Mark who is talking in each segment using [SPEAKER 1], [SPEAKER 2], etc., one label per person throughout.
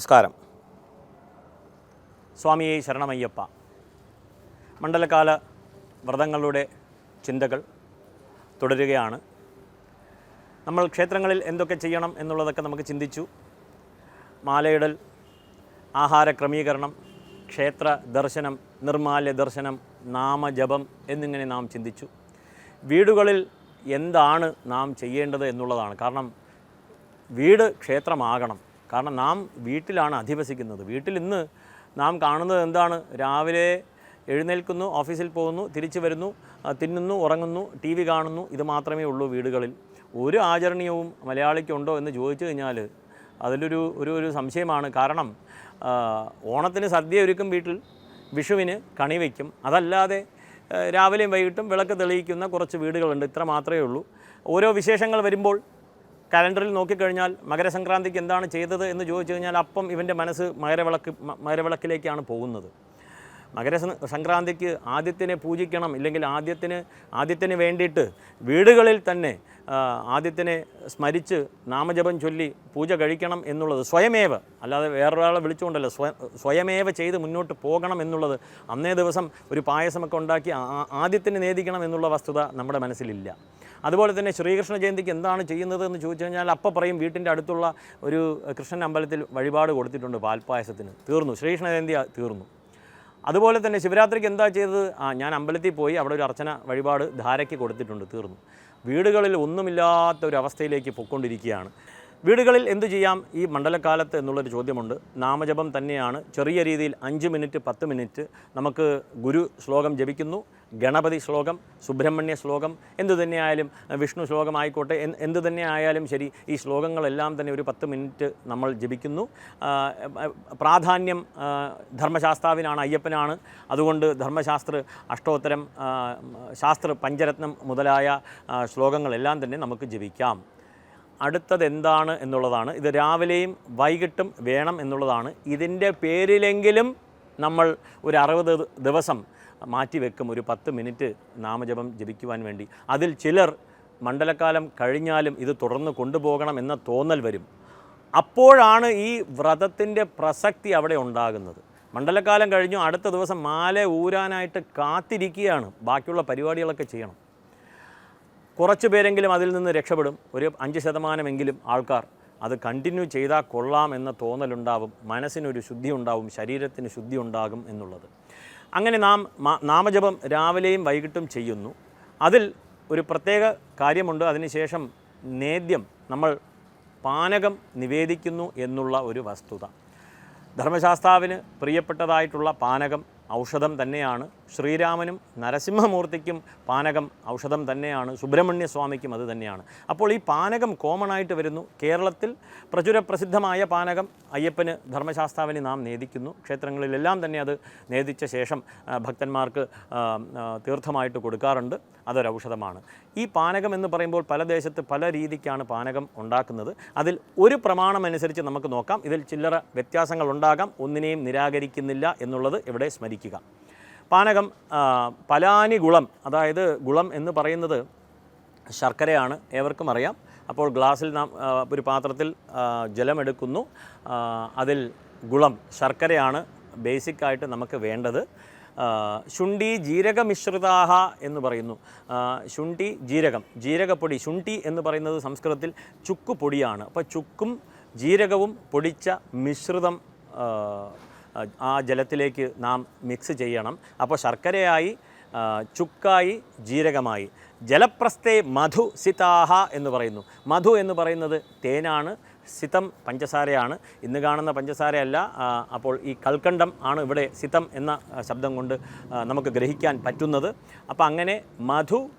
[SPEAKER 1] നമസ്കാരം. സ്വാമിയെ ശരണമയ്യപ്പ. മണ്ഡലകാല വ്രതങ്ങളുടെ ചിന്തകൾ തുടരുകയാണ്. നമ്മൾ ക്ഷേത്രങ്ങളിൽ എന്തൊക്കെ ചെയ്യണം എന്നുള്ളതൊക്കെ നമുക്ക് ചിന്തിച്ചു. മാലയിടൽ ആഹാര ക്രമീകരണം ക്ഷേത്ര ദർശനം നിർമാല്യ ദർശനം നാമജപം എന്നിങ്ങനെ നാം ചിന്തിച്ചു. വീടുകളിൽ എന്താണ് നാം ചെയ്യേണ്ടത് എന്നുള്ളതാണ്. കാരണം വീട് ക്ഷേത്രമാകണം. കാരണം നാം വീട്ടിലാണ് അധിവസിക്കുന്നത്. വീട്ടിൽ ഇന്ന് നാം കാണുന്നത് എന്താണ്? രാവിലെ എഴുന്നേൽക്കുന്നു ഓഫീസിൽ പോകുന്നു തിരിച്ചു വരുന്നു തിന്നുന്നു ഉറങ്ങുന്നു ടി വി കാണുന്നു ഇത് മാത്രമേ ഉള്ളൂ വീടുകളിൽ. ഒരു ആചരണീയവും മലയാളിക്കുണ്ടോ എന്ന് ചോദിച്ചു കഴിഞ്ഞാൽ അതിലൊരു ഒരു ഒരു സംശയമാണ്. കാരണം ഓണത്തിന് സദ്യ ഒരുക്കും വീട്ടിൽ വിഷുവിന് കണി വയ്ക്കും. അതല്ലാതെ രാവിലെയും വൈകിട്ടും വിളക്ക് തെളിയിക്കുന്ന കുറച്ച് വീടുകളുണ്ട്. ഇത്ര മാത്രമേ ഉള്ളൂ. ഓരോ വിശേഷങ്ങൾ വരുമ്പോൾ കലണ്ടറിൽ നോക്കിക്കഴിഞ്ഞാൽ മകരസംക്രാന്തിക്ക് എന്താണ് ചെയ്തത് എന്ന് ചോദിച്ചു കഴിഞ്ഞാൽ അപ്പം ഇവന്റെ മനസ്സ് മകരവിളക്ക് മകരവിളക്കിലേക്കാണ് പോകുന്നത്. മകര സംക്രാന്തിക്ക് ആദ്യത്തിനെ പൂജിക്കണം ഇല്ലെങ്കിൽ ആദ്യത്തിന് ആദ്യത്തിന് വേണ്ടിയിട്ട് വീടുകളിൽ തന്നെ ആദ്യത്തിനെ സ്മരിച്ച് നാമജപം ചൊല്ലി പൂജ കഴിക്കണം എന്നുള്ളത് സ്വയമേവ. അല്ലാതെ വേറൊരാളെ വിളിച്ചുകൊണ്ടല്ല. സ്വയം സ്വയമേവ ചെയ്ത് മുന്നോട്ട് പോകണം എന്നുള്ളത് അന്നേ ദിവസം ഒരു പായസമൊക്കെ ഉണ്ടാക്കി ആദ്യത്തിന് നേദിക്കണം എന്നുള്ള വസ്തുത നമ്മുടെ മനസ്സിലില്ല. അതുപോലെ തന്നെ ശ്രീകൃഷ്ണ ജയന്തിക്ക് എന്താണ് ചെയ്യുന്നത് എന്ന് ചോദിച്ചു കഴിഞ്ഞാൽ അപ്പം പറയും വീട്ടിന്റെ അടുത്തുള്ള ഒരു കൃഷ്ണൻ അമ്പലത്തിൽ വഴിപാട് കൊടുത്തിട്ടുണ്ട് പാൽപ്പായസത്തിന്. തീർന്നു. ശ്രീകൃഷ്ണ ജയന്തി തീർന്നു. അതുപോലെ തന്നെ ശിവരാത്രിക്ക് എന്താ ചെയ്തത്? ആ ഞാൻ അമ്പലത്തിൽ പോയി അവിടെ ഒരു അർച്ചന വഴിപാട് ധാരയ്ക്ക് കൊടുത്തിട്ടുണ്ട് തീർന്നു. വീടുകളിൽ ഒന്നുമില്ലാത്ത ഒരു അവസ്ഥയിലേക്ക് പൊക്കൊണ്ടിരിക്കുകയാണ് വീടുകളിൽ എന്തു ചെയ്യാം? ഈ മണ്ഡലകാലത്ത് എന്നുള്ളൊരു ചോദ്യമുണ്ട്. നാമജപം തന്നെയാണ്. ചെറിയ രീതിയിൽ അഞ്ച് മിനിറ്റ് പത്ത് മിനിറ്റ് നമുക്ക് ഗുരു ശ്ലോകം ജപിക്കുന്നു. ഗണപതി ശ്ലോകം സുബ്രഹ്മണ്യ ശ്ലോകം എന്തു തന്നെയായാലും വിഷ്ണു ശ്ലോകം ആയിക്കോട്ടെ എന്ത് തന്നെ ആയാലും ശരി ഈ ശ്ലോകങ്ങളെല്ലാം തന്നെ ഒരു പത്ത് മിനിറ്റ് നമ്മൾ ജപിക്കുന്നു. പ്രാധാന്യം ധർമ്മശാസ്ത്രാവിനാണ് അയ്യപ്പനാണ്. അതുകൊണ്ട് ധർമ്മശാസ്ത്ര അഷ്ടോത്തരം ശാസ്ത്ര പഞ്ചരത്നം മുതലായ ശ്ലോകങ്ങളെല്ലാം തന്നെ നമുക്ക് ജപിക്കാം. അടുത്തത് എന്താണ് എന്നുള്ളതാണ്. ഇത് രാവിലെയും വൈകിട്ടും വേണം എന്നുള്ളതാണ്. ഇതിന്റെ പേരിലെങ്കിലും നമ്മൾ ഒരു അറുപത് ദിവസം മാറ്റിവെക്കും ഒരു പത്ത് മിനിറ്റ് നാമജപം ജപിക്കുവാൻ വേണ്ടി. അതിൽ ചിലർ മണ്ഡലകാലം കഴിഞ്ഞാലും ഇത് തുടർന്ന് കൊണ്ടുപോകണം എന്ന തോന്നൽ വരും. അപ്പോഴാണ് ഈ വ്രതത്തിന്റെ പ്രസക്തി അവിടെ ഉണ്ടാകുന്നത്. മണ്ഡലകാലം കഴിഞ്ഞു അടുത്ത ദിവസം മാല ഊരാനായിട്ട് കാത്തിരിക്കുകയാണ്. ബാക്കിയുള്ള പരിപാടികളൊക്കെ ചെയ്യണം. കുറച്ച് പേരെങ്കിലും അതിൽ നിന്ന് രക്ഷപ്പെടും. ഒരു അഞ്ച് ശതമാനമെങ്കിലും ആൾക്കാർ അത് കണ്ടിന്യൂ ചെയ്താൽ കൊള്ളാം എന്ന തോന്നലുണ്ടാവും. മനസ്സിനൊരു ശുദ്ധി ഉണ്ടാവും. ശരീരത്തിന് ശുദ്ധി ഉണ്ടാകും എന്നുള്ളത്. അങ്ങനെ നാം നാമജപം രാവിലെയും വൈകിട്ടും ചെയ്യുന്നു. അതിൽ ഒരു പ്രത്യേക കാര്യമുണ്ട്. അതിനുശേഷം നേദ്യം നമ്മൾ പാനകം നിവേദിക്കുന്നു എന്നുള്ള ഒരു വസ്തുത. ധർമ്മശാസ്താവിന് പ്രിയപ്പെട്ടതായിട്ടുള്ള പാനകം ഔഷധം തന്നെയാണ്. ശ്രീരാമനും നരസിംഹമൂർത്തിക്കും പാനകം ഔഷധം തന്നെയാണ്. സുബ്രഹ്മണ്യ സ്വാമിക്കും അത് തന്നെയാണ്. അപ്പോൾ ഈ പാനകം കോമൺ ആയിട്ട് വരുന്നു. കേരളത്തിൽ പ്രചുര പ്രസിദ്ധമായ പാനകം അയ്യപ്പന് ധർമ്മശാസ്താവിന് നാം നേദിക്കുന്നു. ക്ഷേത്രങ്ങളിലെല്ലാം തന്നെ അത് നേദിച്ച ശേഷം ഭക്തന്മാർക്ക് തീർത്ഥമായിട്ട് കൊടുക്കാറുണ്ട്. അതൊരു ഔഷധമാണ്. ഈ പാനകം എന്ന് പറയുമ്പോൾ പല ദേശത്ത് പല രീതിക്കാണ് പാനകം ഉണ്ടാക്കുന്നത്. അതിൽ ഒരു പ്രമാണം അനുസരിച്ച് നമുക്ക് നോക്കാം. ഇതിൽ ചില്ലറ വ്യത്യാസങ്ങൾ ഉണ്ടാകാം. ഒന്നിനെയും നിരാകരിക്കുന്നില്ല എന്നുള്ളത് ഇവിടെ സ്മരിക്കുക പാനകം പലാനി ഗുളം അതായത് ഗുളം എന്ന് പറയുന്നത് ശർക്കരയാണ് ഏവർക്കും അറിയാം. അപ്പോൾ ഗ്ലാസ്സിൽ നാം ഒരു പാത്രത്തിൽ ജലമെടുക്കുന്നു. അതിൽ ഗുളം ശർക്കരയാണ് ബേസിക്കായിട്ട് നമുക്ക് വേണ്ടത്. ശുണ്ടി ജീരകമിശ്രിതാഹ എന്ന് പറയുന്നു. ശുണ്ടി ജീരകം ജീരകപ്പൊടി ശുണ്ഠി എന്ന് പറയുന്നത് സംസ്കൃതത്തിൽ ചുക്ക് പൊടിയാണ് അപ്പോൾ ചുക്കും ജീരകവും പൊടിച്ച മിശ്രിതം ആ, ജലത്തിലേക്ക് നാം മിക്സ് ചെയ്യണം. അപ്പോൾ ശർക്കരയായി ചുക്കായി ജീരകമായി. ജലപ്രസ്ഥേ മധു സിതാഹ എന്ന് പറയുന്നു. മധു എന്ന് പറയുന്നത് തേനാണ് സിതം പഞ്ചസാരയാണ്. ഇന്ന് കാണുന്ന പഞ്ചസാരയല്ല അപ്പോൾ ഈ കൽക്കണ്ടം ആണ് ഇവിടെ സിതം എന്ന ശബ്ദം കൊണ്ട് നമുക്ക് ഗ്രഹിക്കാൻ പറ്റുന്നത്. അപ്പോൾ അങ്ങനെ മധു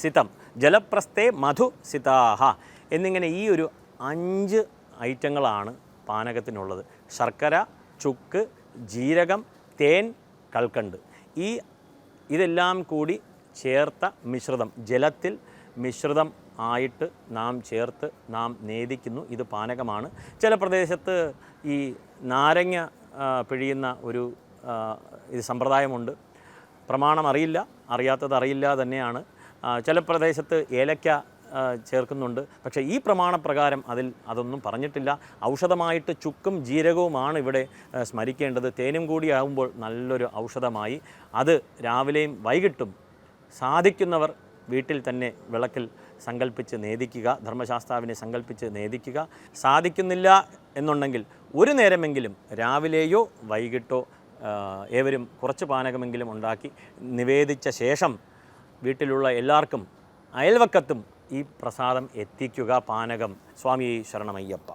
[SPEAKER 1] സിതം ജലപ്രസ്ഥേ മധു സിതാഹ എന്നിങ്ങനെ ഈ ഒരു അഞ്ച് ഐറ്റങ്ങളാണ് പാനകത്തിനുള്ളത്. ശർക്കര ചുക്ക് ജീരകം തേൻ കൽക്കണ്ട്. ഈ ഇതെല്ലാം കൂടി ചേർത്ത മിശ്രിതം. ജലത്തിൽ മിശ്രിതം ആയിട്ട് നാം ചേർത്ത് നാം നേദിക്കുന്നു. ഇത് പാനകമാണ്. ചില പ്രദേശത്ത് ഈ നാരങ്ങ പിഴിയുന്ന ഒരു ഇത് സമ്പ്രദായമുണ്ട്. പ്രമാണം അറിയില്ല. അറിയാത്തത് അറിയില്ല തന്നെയാണ് ചില പ്രദേശത്ത് ഏലക്ക ചേർക്കുന്നുണ്ട്. പക്ഷേ ഈ പ്രമാണപ്രകാരം അതിൽ അതൊന്നും പറഞ്ഞിട്ടില്ല. ഔഷധമായിട്ട് ചുക്കും ജീരകവുമാണ് ഇവിടെ സ്മരിക്കേണ്ടത്. തേനും കൂടിയാകുമ്പോൾ നല്ലൊരു ഔഷധമായി. അത് രാവിലെയും വൈകിട്ടും സാധിക്കുന്നവർ വീട്ടിൽ തന്നെ വിളക്കിൽ സങ്കല്പിച്ച് നേദിക്കുക ധർമ്മശാസ്ത്രാവിനെ സങ്കല്പിച്ച് നേദിക്കുക. സാധിക്കുന്നില്ല എന്നുണ്ടെങ്കിൽ ഒരു നേരമെങ്കിലും രാവിലെയോ വൈകിട്ടോ ഏവരും കുറച്ച് പാനകമെങ്കിലും ഉണ്ടാക്കി നിവേദിച്ച ശേഷം വീട്ടിലുള്ള എല്ലാവർക്കും അയൽവക്കത്തും ഈ പ്രസാദം എത്തിക്കുക പാനകം. സ്വാമി ശരണമയ്യപ്പ.